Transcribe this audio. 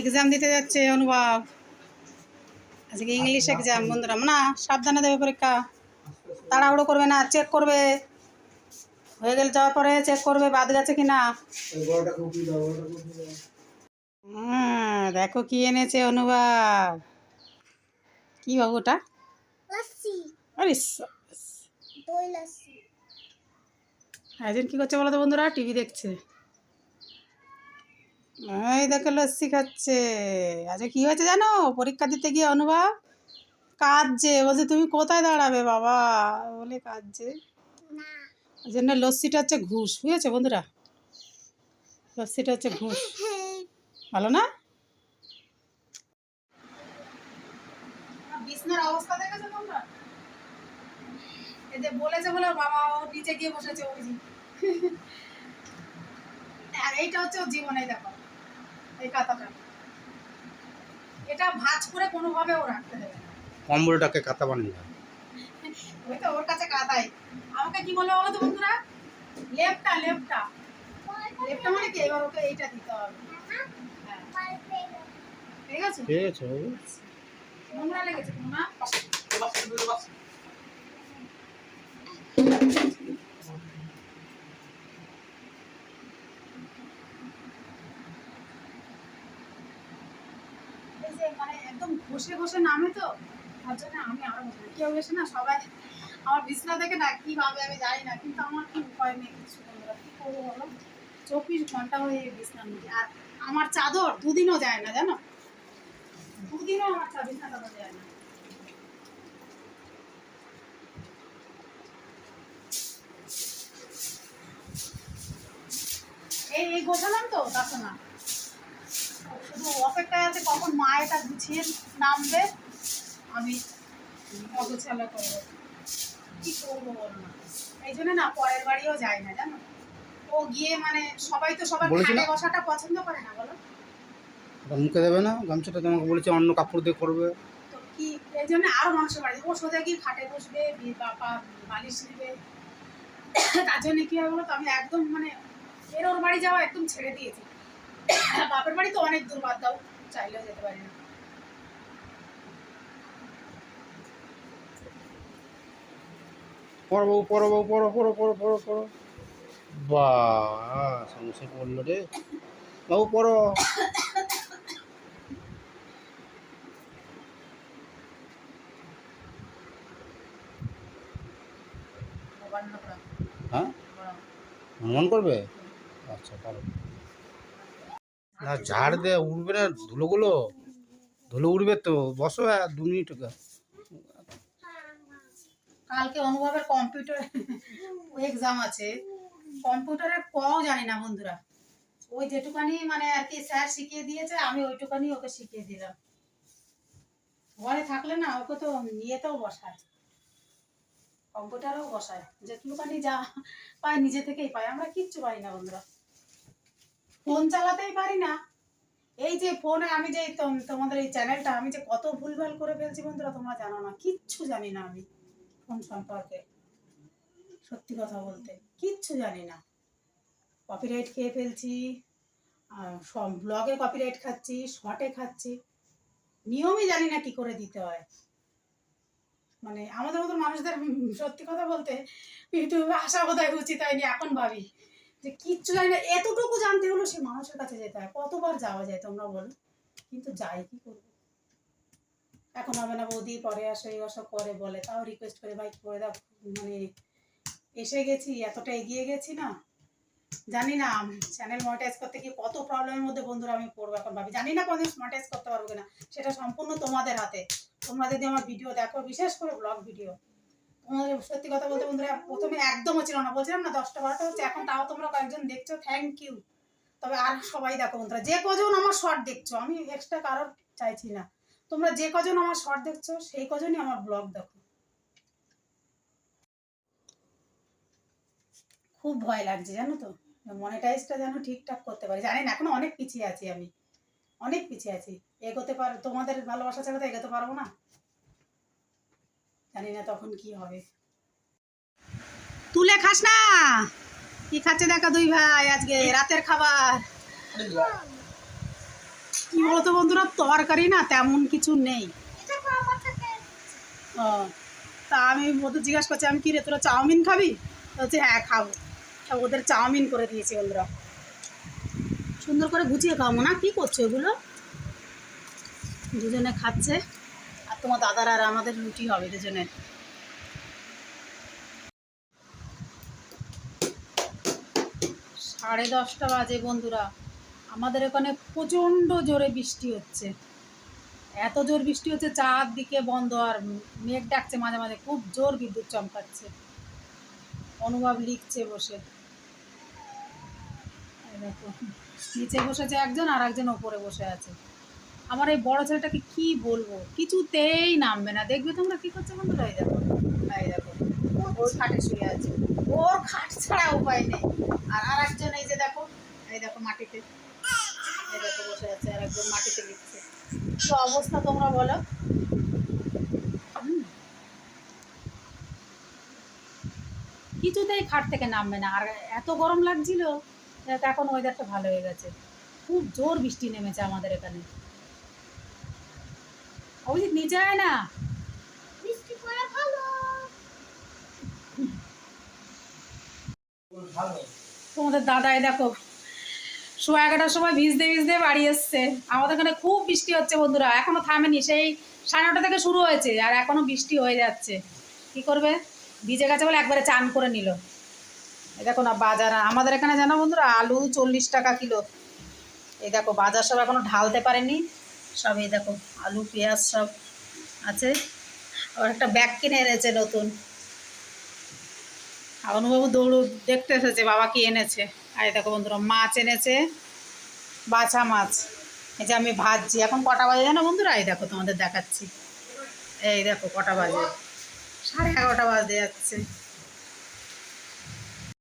Exam দিতে যাচ্ছে অনুভব। আজকে ইংলিশ এক্সাম বন্ধুরা না সাবধানে দেবে পরীক্ষা। তাড়াহুড়ো করবে না চেক করবে। হয়ে গেলে যাওয়ার পরে চেক করবে বাদ গেছে কি না দেখো কি এনেছে অনুভব। কি বাবু ওটা? একজন কি করছে বলো তো বন্ধুরা? টিভি দেখছে। এই দেখো লস্যি খাচ্ছে। আচ্ছা কি হয়েছে জানো? পরীক্ষা দিতে গিয়ে অনুভব কাঁদছে। বলছে তুমি কোথায় দাঁড়াবে বাবা? বলে কাঁদছে। ওই জন্য লস্যিটা হচ্ছে ঘুষ বুঝেছ বন্ধুরা? লস্যিটা হচ্ছে ঘুষ। ভালো না? বিছনার অবস্থা দেখেছ তোমরা? এতে বলেছে বলে বাবা ও নিচে গিয়ে বসেছে ওই। আর এইটা হচ্ছে জীবনে দেখো। এই কাঁথাটা। এটা ভাঁজ করে কোনোভাবে ও রাখতে দেবে না। কম্বলটাকে কাতা বানিয়ে দাও। ওই তো ওর কাছে কাঁদাই আমাকে কি বলবে বলো তো বন্ধুরা? লেপটা লেপটা। লেপটা মানে কি? এবার ওকে এইটা দিতে হবে। হ্যাঁ। ঠিক আছে? ঠিক আছে। নোংরা লেগেছে না এই যে মানে একদম ঘষে ঘষে নামে তো। তার জন্য আমি আরও বসে কেউ এসে না সবাই আমার বিছনা দেখে না কি ভাবে আমি জানি না, কিন্তু আমার কি উপায় নেই কিছু বন্ধুরা করব বলো? চব্বিশ ঘণ্টা হয়ে বিছনার মধ্যে। আর আমার চাদর দুদিনও যায় না, জানো? দুদিনও আমার চা বিছনা চাদর যায় না। এই গোছালাম তো শুধু কখন মা এটা গুছিয়ে নামবে আমি অগোছালো করব। কি করব বলো না? এই জন্য না পরের বাড়িও যায় না জানো? ও গিয়ে মানে সবাই তো সবার খাটে বসাটা পছন্দ করে না বলো? মুখে দেবে না গামছাটা তোমাকে বলেছে অন্য কাপড় দিয়ে করবে। তো কি এই জন্য আরও মানুষের বাড়ি ও সোজা গিয়ে খাটে বসবে বি- বা- বা বালিশ নেবে। তার জন্য কি হয় বলো তো আমি একদম মানে এর ওর বাড়ি যাওয়া একদম ছেড়ে দিয়েছি। বাপের বাড়ি তো অনেক দূর বাদ দাও। চাইলেও যেতে পারি না। পড়ো পড়ো পড়ো পড়ো পড়ো পড়ো পড়ো। বা সমস্যা পড়ল রে। বাবু পড়ো। হ্যাঁ? মন করবে? আচ্ছা পারো। না, ঝাড় দে, উড়বে না, ধুলোগুলো। ধুলো উড়বে তো, বসো দু মিনিট কালকে অনুভবের কম্পিউটার এক্সাম আছে। কম্পিউটারের কও জানি না বন্ধুরা। ওই যেটুকানি মানে আর কি স্যার শিখিয়ে দিয়েছে, আমি ওইটুকানি ওকে শিখিয়ে দিলাম। ঘরে থাকলে না, ওকে তো নিয়েতেও বসায়। কম্পিউটারেও বসায়। যেটুকানি যা পায় নিজে থেকেই পায়, আমরা কিচ্ছু পাই না বন্ধুরা। ফোন চালাতেই পারি না। এই যে ফোনে আমি যে তোমাদের এই চ্যানেলটা, আমি যে কত ভুলভাল করে ফেলছি বন্ধুরা, তোমরা জানো না। কিচ্ছু জানি না আমি ফোন সম্পর্কে, সত্যি কথা বলতে। কিচ্ছু জানি না। কপিরাইট খেয়ে ফেলছি সব ব্লগে কপিরাইট খাচ্ছি শর্টে খাচ্ছি। নিয়মই জানি না কি করে দিতে হয়। মানে আমাদের মতো মানুষদের, সত্যি কথা বলতে, ইউটিউবে আসা বোধহয় উচিত হয়নি, এখন ভাবি। যে কিচ্ছু জানি না, এতটুকু জানতে হলো সে মানুষের কাছে যেতে হয়। কতবার যাওয়া যায় তোমরা বলো। কিন্তু যাই, কি করব? এখন হবে না বৌদি, পরে আসো এই আসো করে বলে। তাও রিকোয়েস্ট করে, ভাই করে দাও? মানে এসে গেছি, এতটা এগিয়ে গেছি না। জানি না চ্যানেল মনিটাইজ করতে গিয়ে কত প্রবলেমের মধ্যে বন্ধুরা আমি পড়ব এখন ভাবি। জানি না কোনদিন মনিটাইজ করতে পারব কিনা। সেটা সম্পূর্ণ তোমাদের হাতে। তোমরা যদি আমার ভিডিও দেখো, বিশেষ করে ব্লগ ভিডিও সত্যি কথা বলতে বন্ধুরা, প্রথমে একদমও ছিল না। বলছিলাম না, দশটা, বারোটা হচ্ছে, এখন তাও তোমরা কয়েকজন দেখছ থ্যাংক ইউ তবে আর সবাই দেখো বন্ধুরা, যে কজন আমার শর্ট দেখছ, আমি এক্সট্রা কারোর চাইছি না। তোমরা যে কজন আমার শর্ট দেখছ, সেই কজনই আমার ব্লগ দেখো। খুব ভয় লাগছে, জানো তো? মনিটাইজটা যেন ঠিকঠাক করতে পারি। জানি না, এখনও অনেক পিছিয়ে আছি আমি। অনেক পিছিয়ে আছি। এগোতে পার, তোমাদের ভালোবাসা ছাড়া তো এগোতে পারব না। জানি না তখন কি হবে। তুলে খাস না। কি খাচ্ছে দেখা দুই ভাই আজকে? রাতের খাবার। কি বলতো বন্ধুরা তরকারি না তেমন কিছু নেই। ও, তা আমি ওদের জিজ্ঞাসা করছি আমি কি রে তোরা চাউমিন খাবি? হচ্ছে হ্যাঁ খাব। ওদের চাউমিন করে দিয়েছি বন্ধুরা। সুন্দর করে গুছিয়ে খাব না? কি করছ এগুলো? দুজনে খাচ্ছে। তোমার দাদার আর আমাদের রুটি হবে দুজনের সাড়ে দশটা বাজে বন্ধুরা। আমাদের এখানে প্রচণ্ড জোরে বৃষ্টি হচ্ছে। এত জোর বৃষ্টি হচ্ছে, চারদিকে বন্ধ আর মেঘ ডাকছে মাঝে মাঝে, খুব জোর বিদ্যুৎ চমকাচ্ছে। অনুভব লিখছে বসে। দেখো, নিচে বসেছে একজন আর একজন ওপরে বসে আছে। আমার এই বড় ছেলেটাকে কি বলব? কিছুতেই নামবে না। দেখবে তোমরা কি করছ বন্ধুরা? এই দেখো এই দেখো, ওর খাটে শুয়ে আছে। ওর খাট ছাড়া উপায় নেই। আর আর একজন এই যে দেখো, এই দেখো মাটিতে। এই দেখো বসে আছে আর একজন মাটিতে লিখছে। তো অবস্থা তোমরা বলো? কিছুতেই খাট থেকে নামবে না। আর এত গরম লাগছিল এখন ওয়েদারটা ভালো হয়ে গেছে। খুব জোর বৃষ্টি নেমেছে আমাদের এখানে। অভিজিৎ নিচে আয় না। তোমাদের দাদাই দেখো সোয়া এগারোটার সময় ভিজতে ভিজতে বাড়ি এসছে। আমাদের এখানে খুব বৃষ্টি হচ্ছে বন্ধুরা এখনও থামেনি সেই সাড়ে নটা থেকে শুরু হয়েছে আর এখনও বৃষ্টি হয়ে যাচ্ছে। কি করবে? ভিজে গেছে বলে একবারে চান করে নিল। এই দেখো না বাজার আমাদের এখানে জানো বন্ধুরা আলু চল্লিশ টাকা কিলো। এই দেখো বাজার সব এখনও ঢালতে পারেনি। সব এই দেখো, আলু, পেঁয়াজ সব আছে। আর একটা ব্যাগ কিনে এনেছে নতুন। অনুবাবু দৌড় দেখতে এসেছে বাবা কি এনেছে। আর দেখো বন্ধুরা, মাছ এনেছে, বাছা মাছ। এই যে আমি ভাজছি। এখন কটা বাজে জানো বন্ধুরা? এই দেখো তোমাদের দেখাচ্ছি। এই দেখো কটা বাজে। সাড়ে এগারোটা বাজে যাচ্ছে।